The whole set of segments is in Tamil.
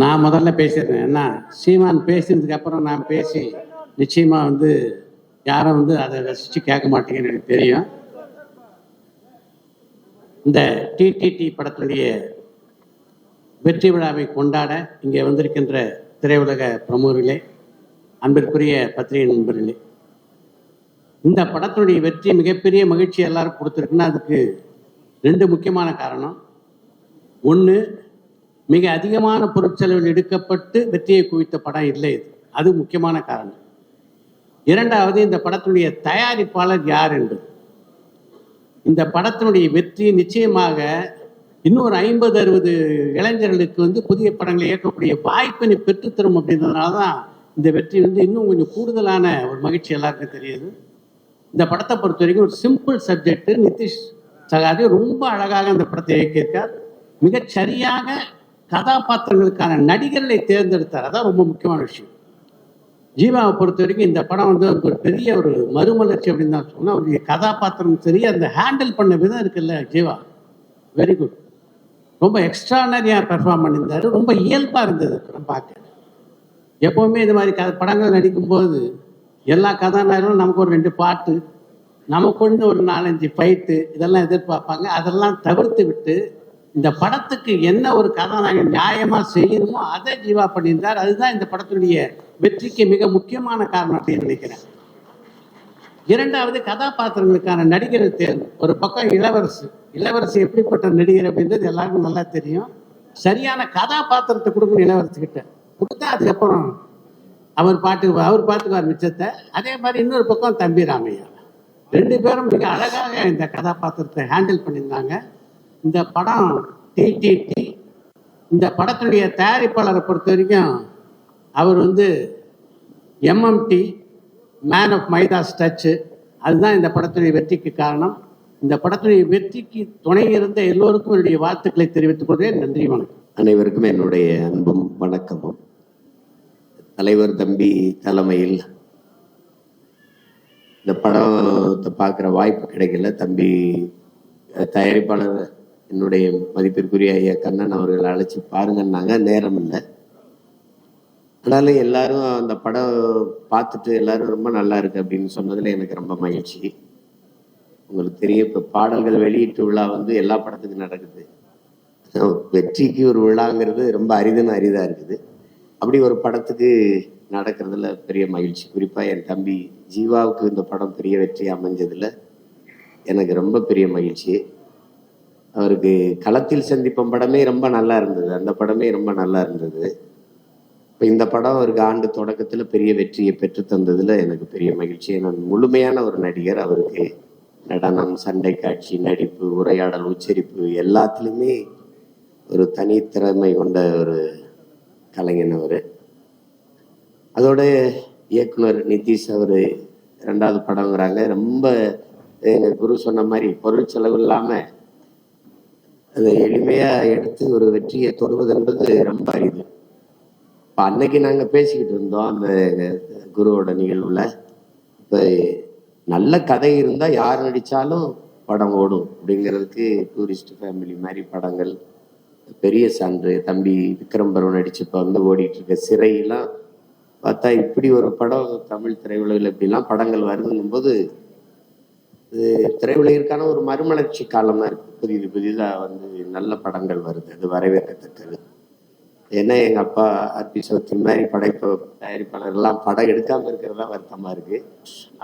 நான் முதல்ல பேசிடுறேன். என்ன? சீமான் பேசினதுக்கு அப்புறம் நான் பேசி நிச்சயமா வந்து யாரும் வந்து அதை ரசிச்சு கேட்க மாட்டேங்கன்னு எனக்கு தெரியும். இந்த டிடிடி படத்துடைய வெற்றி விழாவை கொண்டாட இங்கே வந்திருக்கின்ற திரையுலக பிரமுகர்களே அன்பிற்குரிய பத்திரிகை நண்பர்களே இந்த படத்துடைய வெற்றி மிகப்பெரிய மகிழ்ச்சி எல்லாரும் கொடுத்துருக்குன்னா அதுக்கு ரெண்டு முக்கியமான காரணம். ஒன்று மிக அதிகமான பொருட்செலவில் எடுக்கப்பட்டு வெற்றியை குவித்த படம் இல்லை இது. அது முக்கியமான காரணம். இரண்டாவது இந்த படத்தினுடைய தயாரிப்பாளர் யார் என்பது இந்த படத்தினுடைய வெற்றி நிச்சயமாக இன்னொரு ஐம்பது அறுபது இளைஞர்களுக்கு வந்து புதிய படங்களை இயக்கக்கூடிய வாய்ப்பினை பெற்றுத்தரும் அப்படின்றதுனால தான் இந்த வெற்றி வந்து இன்னும் கொஞ்சம் கூடுதலான ஒரு மகிழ்ச்சி எல்லாருக்கும் தெரியுது. இந்த படத்தை பொறுத்த வரைக்கும் ஒரு சிம்பிள் சப்ஜெக்ட் நிதிஷ் சகாதி ரொம்ப அழகாக அந்த படத்தை இயக்கியிருக்கார். மிகச்சரியாக கதாபாத்திரங்களுக்கான நடிகர்களை தேர்ந்தெடுத்தார். அதான் ரொம்ப முக்கியமான விஷயம். ஜீவாவை பொறுத்த வரைக்கும் இந்த படம் வந்து ஒரு பெரிய ஒரு மறுமலர்ச்சி அப்படின்னு தான் சொன்னால் அவருடைய கதாபாத்திரம் சரி அந்த ஹேண்டில் பண்ண விதம் இருக்குல்ல ஜீவா. வெரி குட் ரொம்ப எக்ஸ்ட்ரானரியாக பெர்ஃபார்ம் பண்ணியிருந்தாரு. ரொம்ப இயல்பாக இருந்தது படம் பார்க்க. எப்போவுமே இது மாதிரி க படங்கள் நடிக்கும்போது எல்லா கதாநாயகரும் நமக்கு ஒரு ரெண்டு பாட்டு நமக்கு ஒன்று ஒரு நாலஞ்சு ஃபைட்டு இதெல்லாம் எதிர்பார்ப்பாங்க. அதெல்லாம் தவிர்த்து விட்டு இந்த படத்துக்கு என்ன ஒரு கதாநாயகன் நியாயமாக செய்யணுமோ அதை ஜீவா பண்ணியிருந்தார். அதுதான் இந்த படத்துடைய வெற்றிக்கு மிக முக்கியமான காரணம் அப்படின்னு நினைக்கிறேன். இரண்டாவது கதாபாத்திரங்களுக்கான நடிகர் தேர்வு. ஒரு பக்கம் இளவரசு. இளவரசு எப்படிப்பட்ட நடிகர் அப்படின்றது எல்லாருக்கும் நல்லா தெரியும். சரியான கதாபாத்திரத்தை கொடுக்கணும் இளவரசுக்கிட்ட கொடுத்தா அதுக்கப்புறம் அவர் பாட்டுக்கு அவர் பார்த்துக்குவார் மிச்சத்தை. அதே மாதிரி இன்னொரு பக்கம் தம்பி ராமையா. ரெண்டு பேரும் மிக அழகாக இந்த கதாபாத்திரத்தை ஹேண்டில் பண்ணியிருந்தாங்க. இந்த படம் டிடிடி இந்த படத்தினுடைய தயாரிப்பாளரை பொறுத்த வரைக்கும் அவர் வந்து MMT man of Midas touch அதுதான் இந்த படத்துடைய வெற்றிக்கு காரணம். இந்த படத்துடைய வெற்றிக்கு துணை இருந்த எல்லோருக்கும் என்னுடைய வாழ்த்துக்களை தெரிவித்துக் கொள்கிறேன். நன்றி வணக்கம். அனைவருக்கும் என்னுடைய அன்பும் வணக்கமும். தலைவர் தம்பி தலைமையில் இந்த படத்தை பார்க்குற வாய்ப்பு கிடைக்கல. தம்பி தயாரிப்பாளர் என்னுடைய மதிப்பிற்குரிய ஐயா கண்ணன் அவர்கள் அழைச்சி பாருங்கன்னாங்க. நேரம் இல்லை. ஆனாலும் எல்லாரும் அந்த படம் பார்த்துட்டு எல்லாரும் ரொம்ப நல்லா இருக்கு அப்படின்னு சொன்னதுல எனக்கு ரொம்ப மகிழ்ச்சி. உங்களுக்கு தெரியும் இப்போ பாடல்கள் வெளியீட்டு விழா வந்து எல்லா படத்துக்கும் நடக்குது. வெற்றிக்கு ஒரு விழாங்கிறது ரொம்ப அரிதுன்னு அரிதா இருக்குது. அப்படி ஒரு படத்துக்கு நடக்கிறதுல பெரிய மகிழ்ச்சி. குறிப்பா என் தம்பி ஜீவாவுக்கு இந்த படம் பெரிய வெற்றி அமைஞ்சதுல எனக்கு ரொம்ப பெரிய மகிழ்ச்சி. அவருக்கு களத்தில் சந்திப்பம் படமே ரொம்ப நல்லா இருந்தது. அந்த படமே ரொம்ப நல்லா இருந்தது. இப்போ இந்த படம் அவருக்கு ஆண்டு தொடக்கத்தில் பெரிய வெற்றியை பெற்று தந்ததில் எனக்கு பெரிய மகிழ்ச்சி. நான் முழுமையான ஒரு நடிகர். அவருக்கு நடனம் சண்டை காட்சி நடிப்பு உரையாடல் உச்சரிப்பு எல்லாத்துலேயுமே ஒரு தனித்திறமை கொண்ட ஒரு கலைஞன் அவர். அதோட இயக்குனர் நிதிஷ் அவர் ரெண்டாவது படங்கிறாங்க ரொம்ப எங்கள் குரு சொன்ன மாதிரி பொருள் செலவு இல்லாமல் அதை எளிமையாக எடுத்து ஒரு வெற்றியை தொடுவது என்பது ரொம்ப அரிது. இப்போ அன்னைக்கு நாங்கள் பேசிக்கிட்டு இருந்தோம் அந்த குருவோட நிகழ்வில். இப்போ நல்ல கதை இருந்தால் யார் நடித்தாலும் படம் ஓடும் அப்படிங்கிறதுக்கு டூரிஸ்ட் ஃபேமிலி மாதிரி படங்கள். பெரிய சான்று தம்பி விக்ரம் பருவம் நடிச்சு இப்போ வந்து ஓடிட்டு இருக்க சிறையெல்லாம் பார்த்தா இப்படி ஒரு படம் தமிழ் திரையுலகில் இப்படிலாம் படங்கள் வருதுங்கும் போது இது திரையுலகிற்கான ஒரு மறுமலர்ச்சி காலமாக இருக்கு. புதிது புதிதாக வந்து நல்ல படங்கள் வருது. அது வரவேற்கத்தக்கது. ஏன்னா எங்கள் அப்பா ஆர்பி சௌத்ரி மாதிரி படைப்பு தயாரிப்பாளர்லாம் படம் எடுக்காமல் இருக்கிறதா வருத்தமாக இருக்கு.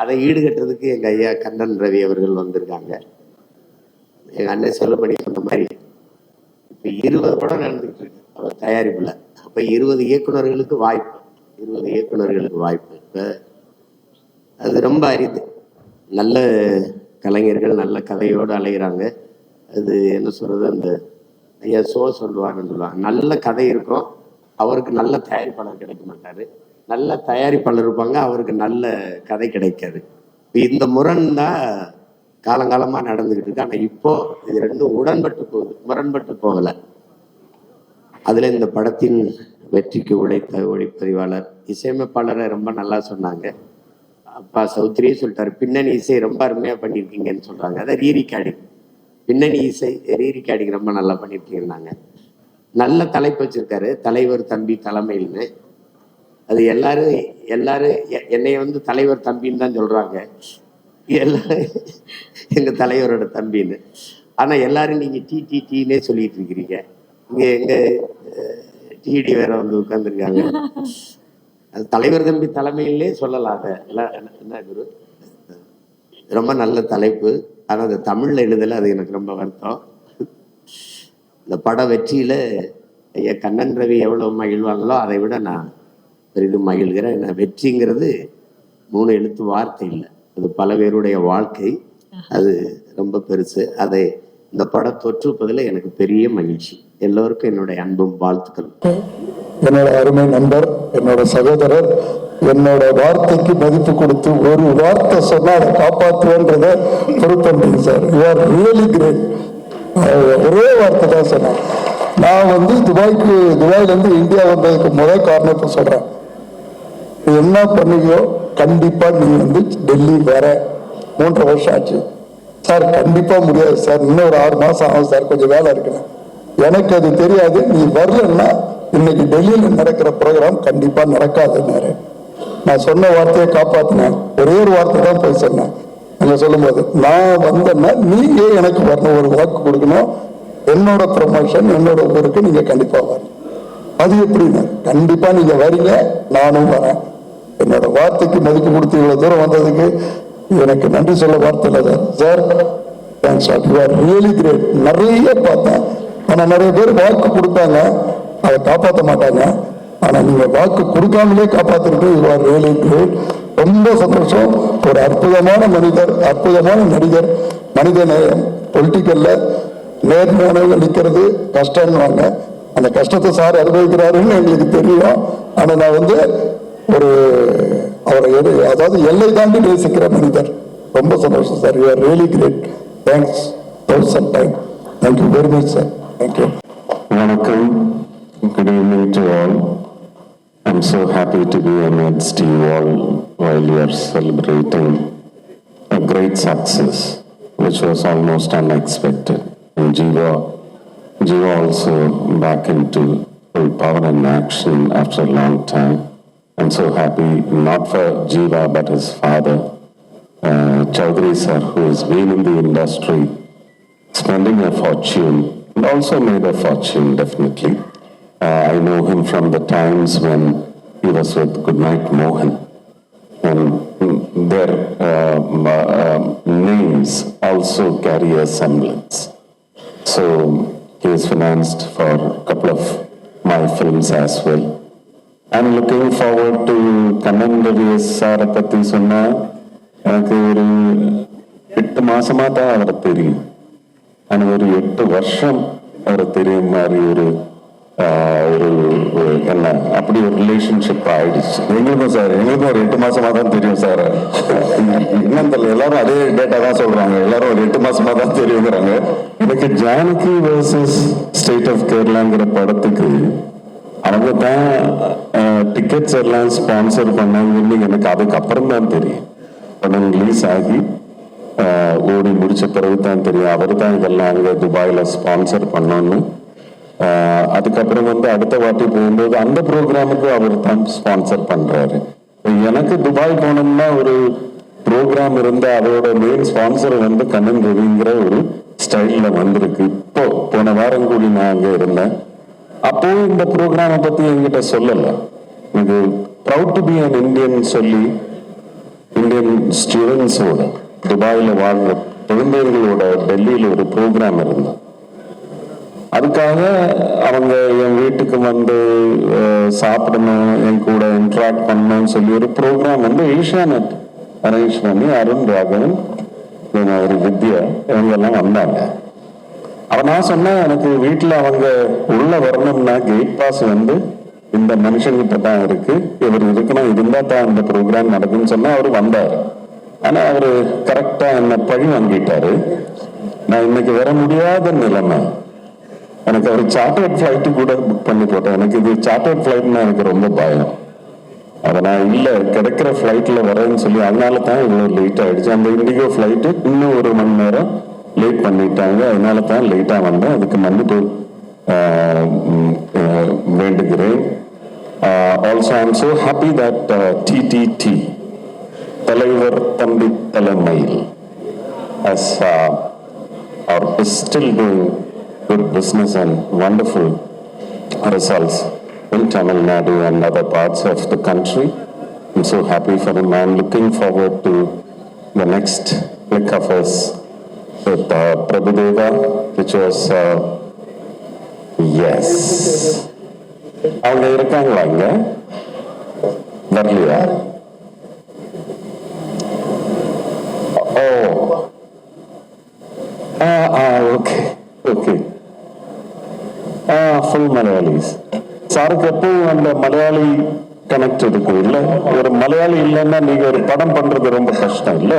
அதை ஈடுகட்டுறதுக்கு எங்கள் ஐயா கண்ணன் ரவி அவர்கள் வந்திருக்காங்க. எங்கள் அண்ணன் செல்லுபடி சொன்ன மாதிரி இப்போ இருபது படம் நடந்துகிட்டு இருக்கு. அவர் தயாரிப்புல. அப்போ இருபது இயக்குனர்களுக்கு வாய்ப்பு. இருபது இயக்குனர்களுக்கு வாய்ப்பு. இப்போ அது ரொம்ப அரிது. நல்ல கலைஞர்கள் நல்ல கதையோடு அலைகிறாங்க அது என்ன சொல்றது? அந்த ஐயா சோ சொல்லுவாருன்னு சொல்லுவாங்க. நல்ல கதை இருக்கும். அவருக்கு நல்ல தயாரிப்பாளர் கிடைக்க மாட்டாரு. நல்ல தயாரிப்பாளர் இருப்பாங்க. அவருக்கு நல்ல கதை கிடைக்காது. இப்போ இந்த முரண் தான் காலங்காலமாக நடந்துகிட்டு இருக்கு. ஆனால் இப்போ இது ரெண்டும் உடன்பட்டு போகுது. முரண்பட்டு போகலை. அதில் இந்த படத்தின் வெற்றிக்கு உழைத்த ஒளிப்பதிவாளர் இசையமைப்பாளரை ரொம்ப நல்லா சொன்னாங்க. அப்பா சௌத்ரியே சொல்லிட்டாரு பின்னணி இசை ரொம்ப அருமையாக பண்ணியிருக்கீங்கன்னு சொல்கிறாங்க அதை ரீ பின்னணி இசை ரீ ரொம்ப நல்லா பண்ணியிருக்கீங்கன்னாங்க. நல்ல தலைப்பு வச்சிருக்காரு தலைவர் தம்பி தலைமையில்னு. அது எல்லாரும் எல்லாரும் எ- என்னைய வந்து தலைவர் தம்பின்னு தான் சொல்றாங்க. எல்லாரும் எங்க தலைவரோட தம்பின்னு. ஆனா எல்லாரும் நீங்க டி டி டீனே சொல்லிட்டு இருக்கிறீங்க. இங்க எங்க டிடி வேற வந்து உட்காந்துருக்காங்க அது தலைவர் தம்பி தலைமையிலே எல்லாம் என்ன- குரு? ரொம்ப நல்ல தலைப்பு. ஆனா அது தமிழ்ல எழுதல அது எனக்கு ரொம்ப வருத்தம். இந்த பட வெற்றியில ஐயா கண்ணன் ரவி எவ்வளவு மகிழ்வாங்களோ அதை விட நான் பெரிதும் மகிழ்கிறேன். ஏன்னா வெற்றிங்கிறது மூணு எழுத்து வார்த்தை இல்லை. அது பல பேருடைய வாழ்க்கை. அது ரொம்ப பெருசு. அதை இந்த படம் தொற்றுப்பதில் எனக்கு பெரிய மகிழ்ச்சி. எல்லோருக்கும் என்னுடைய அன்பும் வாழ்த்துக்கள் என்னோட அருமை நண்பர் என்னோட சகோதரர் என்னோட வார்த்தைக்கு மதிப்பு கொடுத்து ஒரு வார்த்தை சொன்னால் அதை காப்பாற்றுவேன்றத பொறுப்பன்றீங்க sir. You are really great ஒரே வார்த்தை தான் சொன்னேன். நான் வந்து துபாய்க்கு துபாயிலேருந்து இந்தியா வந்ததுக்கு முதல் காரணத்தை சொல்கிறேன் என்ன பண்ணுவியோ கண்டிப்பாக நீ வந்து டெல்லி வர மூன்றரை வருஷம் ஆச்சு. சார் கண்டிப்பாக முடியாது சார். இன்னும் ஒரு ஆறு மாதம் ஆகும் சார். கொஞ்சம் வேலை இருக்குன்னு எனக்கு அது தெரியாது. நீ வரலன்னா இன்னைக்கு டெல்லியில் நடக்கிற ப்ரோக்ராம் கண்டிப்பாக நடக்காதுன்னாரு நான் சொன்ன வார்த்தையை காப்பாற்றினேன் ஒரே ஒரு வார்த்தை தான் போய் சொன்னேன். அங்க சொல்லும்போது நான் வந்தேன்னா நீங்க எனக்கு வரணும் ஒரு வாக்கு கொடுக்கணும். என்னோட ப்ரொமோஷன் என்னோட ஊருக்கு நீங்கள் கண்டிப்பாக வரணும். அது எப்படின்னு கண்டிப்பாக நீங்கள் வரீங்க. நானும் வரேன். என்னோட வார்த்தைக்கு மதிப்பு கொடுத்து இவ்வளோ தூரம் வந்ததுக்கு எனக்கு நன்றி சொல்ல வார்த்தை இல்லை sir sir thanks you are really great நிறைய பார்த்தேன். ஆனா நிறைய பேர் வாக்கு கொடுத்தாங்க. அதை காப்பாற்ற மாட்டாங்க. ஆனா நீங்க வாக்கு கொடுக்காமலே காப்பாத்திருக்கு யூ ஆர் ரியலி கிரேட் ரொம்ப சந்தோஷம். ஒரு அற்புதமான மனிதர் அற்புதமான நடிகர். மனித நேயம் பொலிட்டிக்கல்ல நேர்மையானவங்க நிற்கிறது கஷ்டம்னுவாங்க அந்த கஷ்டத்தை சார் அனுபவிக்கிறாருன்னு எங்களுக்கு தெரியும். ஆனா நான் வந்து ஒரு அவரை எது அதாவது எல்லை தாண்டி நேசிக்கிற மனிதர் ரொம்ப சந்தோஷம் sir you are really great thanks thousand time thank you very much sir thank you Vanakkam. Good evening to all. I'm so happy to be amidst you all while you are celebrating a great success, which was almost unexpected. And Jiva, Jiva also back into full power and action after a long time. I'm so happy, not for Jiva, but his father, uh, sir, who has been in the industry spending a fortune and also made a fortune definitely. Uh, I know him from the times when he was with Goodnight Mohan and mm, their uh, uh, names also carry a semblance. So he is financed for a couple of my films as well. I'm looking forward to Kannan Ravi சாரை பத்தி சொன்னா எனக்கு ஒரு எட்டு மாசமா தான் அவரை தெரியும். ஆனால் ஒரு எட்டு வருஷம் அவரை தெரியும் மாதிரி ஒரு ஆஹ், ஒரு ஒரு என்ன அப்படி ஒரு ரிலேஷன்ஷிப் ஆயிடுச்சு. எங்களுக்கும் சார் எங்களுக்கும் ஒரு எட்டு மாசமா தான் தெரியும் சார். என்னன்னு தெரியல எல்லாரும் அதே டேட்டா தான் சொல்றாங்க. எல்லாரும் ஒரு எட்டு மாசமா தான் தெரியுங்கிறாங்க. எனக்கு ஜானகி வர்சஸ் ஸ்டேட் ஆஃப் கேரளாங்கிற படத்துக்கு அவங்க தான் டிக்கெட்ஸ் எல்லாம் ஸ்பான்சர் பண்ணாங்கன்னு எனக்கு அதுக்கப்புறம் தான் தெரியும். படம் ரிலீஸ் ஆகி ஓடி முடிச்ச பிறகு தான் தெரியும். அவர் தான் இதெல்லாம் அங்கே துபாயில் ஸ்பான்சர் பண்ணோன்னு. அதுக்கப்புறம் வந்து அடுத்த வாட்டி போகும்போது அந்த ப்ரோக்ராமுக்கு அவர் தான் ஸ்பான்சர் பண்ணுறாரு எனக்கு துபாய் போனோம்னா ஒரு ப்ரோக்ராம் இருந்தால் அதோட மெயின் ஸ்பான்சர் வந்து கண்ணன் ரவிங்கிற ஒரு ஸ்டைலில் வந்திருக்கு. இப்போ போன வாரம் கூடி நான் அங்கே இருந்தேன். அப்போ இந்த ப்ரோக்ராமை பத்தி என்கிட்ட சொல்லல. இது proud to be an Indian சொல்லி இந்தியன் ஸ்டூடெண்ட்ஸோட துபாயில வாழ்ற குழந்தைகளோட டெல்லியில ஒரு ப்ரோக்ராம் இருந்தது. அதுக்காக அவங்க என் வீட்டுக்கு வந்து சாப்பிடணும் என் கூட இன்ட்ராக்ட் பண்ணணும்னு சொல்லி ஒரு ப்ரோக்ராம் வந்து ஏஷியானெட் அரேஞ்ச் பண்ணி அருண் ராகவன் ஒரு வித்யா இவங்க எல்லாம் வந்தாங்க. அவன் நான் சொன்னேன் எனக்கு வீட்டில் அவங்க உள்ள வரணும்னா கேட் பாஸ் வந்து இந்த மனுஷங்கிட்ட தான் இருக்கு. இவர் இருக்கணும் இருந்தா தான் இந்த ப்ரோக்ராம் நடக்கும்னு சொன்னா அவர் வந்தார். ஆனா அவரு கரெக்டா என்ன பழி வாங்கிட்டாரு. நான் இன்னைக்கு வர முடியாத நிலைமை. எனக்கு அவர் சார்ட்டர்ட் ஃபிளைட்டு கூட புக் பண்ணி போட்டேன். எனக்கு இது சார்ட்டர்ட் ஃபிளைட்னா எனக்கு ரொம்ப பயம். அதை நான் இல்லை கிடைக்கிற ஃப்ளைட்டில் வரேன்னு சொல்லி அதனால தான் இவ்வளோ லேட் ஆகிடுச்சு அந்த இண்டிகோ ஃபிளைட்டு இன்னும் ஒரு மணி நேரம் லேட் பண்ணிட்டாங்க அதனால தான் லேட்டா வந்தேன் அதுக்கு மன்னிப்பு uh, mm, uh, வேண்டுகிறேன் also I am so happy that TTD தலைவர் தம்பி தலைமையில் as uh, or is still doing good business and wonderful results in Tamil Nadu and other parts of the country. I'm so happy for him. I'm looking forward to the next flick of his with uh, Prabhudeva, which was uh, yes. அவங்க இருக்காங்களா இங்க வரலையா oh Ah, ah, okay okay Ah, full Malayalis சாருக்கு எப்பவும் அந்த மலையாளி கனெக்ட் இருக்கும் இல்ல ஒரு மலையாளி இல்லைன்னா நீங்க ஒரு படம் பண்றது ரொம்ப கஷ்டம் இல்ல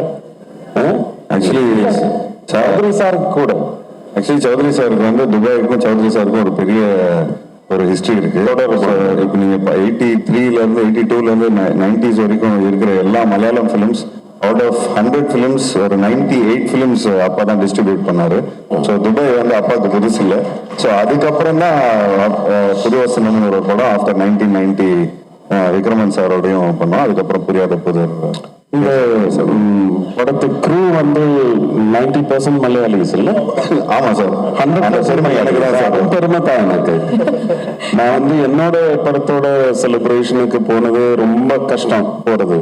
சௌத்ரி சாருக்கு கூட. ஆக்சுவலி சௌத்ரி சாருக்கு வந்து துபாய்க்கும் சௌத்ரி சாருக்கும் ஒரு பெரிய ஒரு ஹிஸ்டரி இருக்கு. இப்போ நீங்க எயிட்டி த்ரீல இருந்து எயிட்டி டூல இருந்து நைன்டிஸ் வரைக்கும் இருக்கிற எல்லா Malayalam films out of hundred films ஒரு நைன்டி எயிட் ஃபிலிம்ஸ் அப்பா தான் டிஸ்ட்ரிபியூட் பண்ணாரு. ஸோ துபாய் வந்து அப்பாவுக்கு புதுசு இல்லை ஸோ அதுக்கப்புறம் தான் அஹ், புது வசனம் ஒரு படம் ஆஃப்டர் நைன்டீன் நைன்டி விக்ரமன் சாரோடையும் பண்ணோம். அதுக்கப்புறம் புரியாத புது இந்த படத்து க்ரூ வந்து நைன்டி பர்சன்ட் மலையாளிஸ் இல்ல? ஆமா சார் ஹண்ட்ரட் பெருமை எனக்கு தான் சார் பெருமை தான் எனக்கு. நான் வந்து என்னோட படத்தோட செலிப்ரேஷனுக்கு போனது ரொம்ப கஷ்டம் போறது.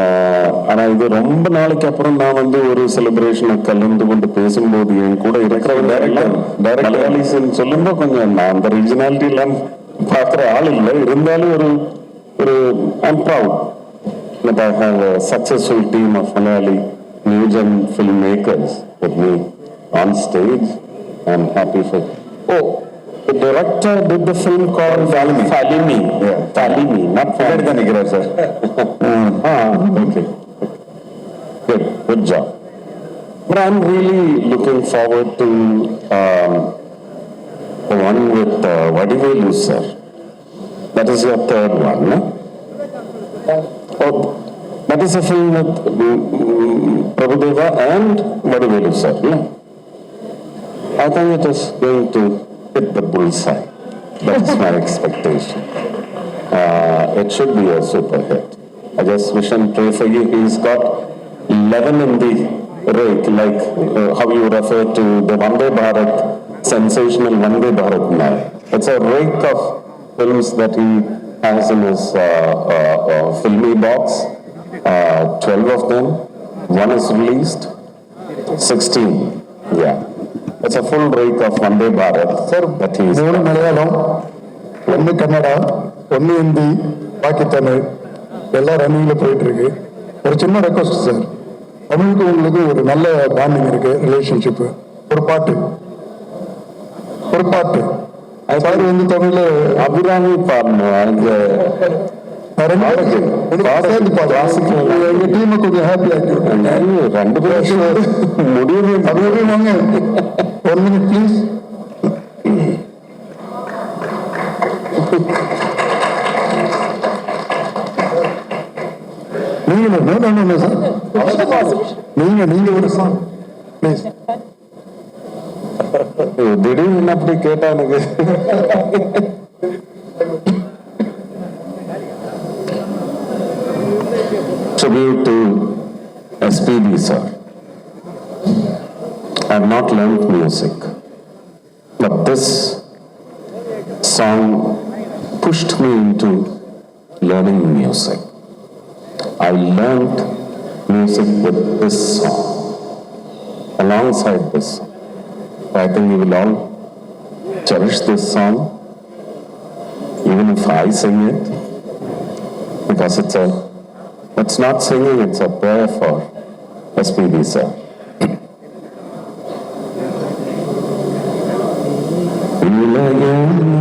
ஆஹ் ஆனா இது ரொம்ப நாளைக்கு அப்புறம் நான் வந்து ஒரு செலிப்ரேஷனை கலந்து கொண்டு பேசும்போது என் கூட இருக்கிறவங்க எல்லாம் மலையாளிஸ் சொல்லும்போது கொஞ்சம் நான் அந்த ரீஜனாலிட்டி எல்லாம் பார்க்குற ஆள் இல்லை இருந்தாலும் ஒரு ஒரு I'm proud that I have a successful team of Malayali new gen filmmakers with me on stage. I'm happy for. Oh, the director did the film called Falimi. Falimi. Yeah. Falimi, not பின்னாடி Falimi. தான் நிற்கிறார் sir Ah, okay. Good, good job. But I'm really looking forward to um, the one with uh, Vadivelu sir. That is your third one, no? Oh, that is a film with mm, mm, Prabhudeva and Vadivelu sir, no? I think it is going to hit the bullseye. That is my expectation. Uh, it should be a super hit. I just wish and pray for you. He's got 11 in the rake, like uh, how you refer to the Vande Bharat, sensational Vande Bharat now. It's a rake of films that he has in his uh, uh, uh, filmy box. Uh, 12 of them. One is released. 16. Yeah. It's a full rake of Vande Bharat that he's மூணு மலையாளம் ஒன்று கன்னடா ஒன்று ஹிந்தி பாக்கி தமிழ் எல்லாம் ரன்னிங்கில் போயிட்டு இருக்கு ஒரு சின்ன ரெக்வஸ்ட் சார் தமிழுக்கு உங்களுக்கு ஒரு நல்ல பாண்டிங் இருக்கு ரிலேஷன்ஷிப்பு ஒரு பாட்டு ஒரு பாட்டு சார் வந்து தமிழ்ல அபிராமி பாடணும். எங்க டீமை கொஞ்சம் ஹாப்பி ஆக்கி விட்டுருங்க. ஐயோ, ரெண்டு பேரும் அது எப்படி வாங்க. One minute please. நீங்க நீங்க ஒரு சாங் ப்ளீஸ் திடீர்னு அப்படி கேட்டா எனக்கு Tribute to SPB sir. I have not learned music, but this song pushed me into learning music. I learned music with this song, alongside this song. I think we will all cherish this song, even if I sing it, because it's a, it's not singing, it's a prayer for SPB sir. உலகெல்லா